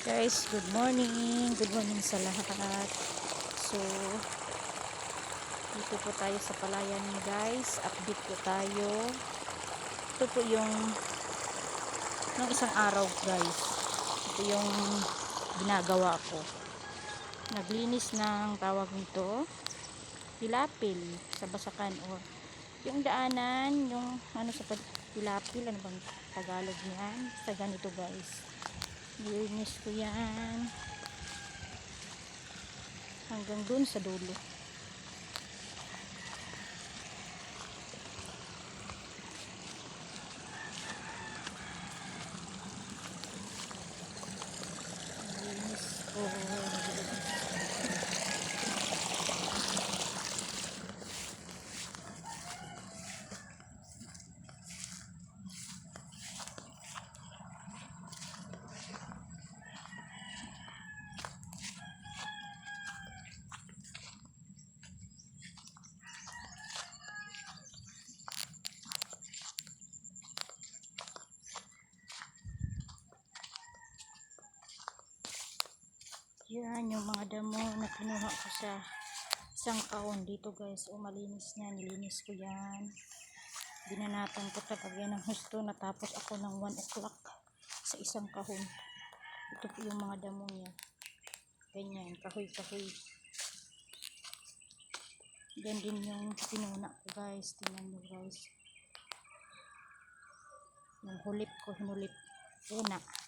Guys, good morning. Good morning sa lahat. So, dito po tayo sa palayan guys. Update po tayo. Ito po yung ng isang araw guys. Ito yung ginagawa ko. Naglinis ng tawag nito. Pilapil sa basakan or yung daanan, yung ano sa pilapil, ano bang Tagalog niyan? Sa ganito guys. Nilinis ko yan. Hanggang dun sa dulo. Nilinis ko. Yan yung mga damo na kinuha ko sa isang kahon dito guys. O malinis na. Nilinis ko yan. Binanatan ko yan ng husto. Natapos ako ng 1 o'clock sa isang kahon. Ito po yung mga damo niya. Ganyan. Kahoy-kahoy. Yan din yung pinuna ko guys. Tingnan nyo guys. Yung hulip ko, hinulip una.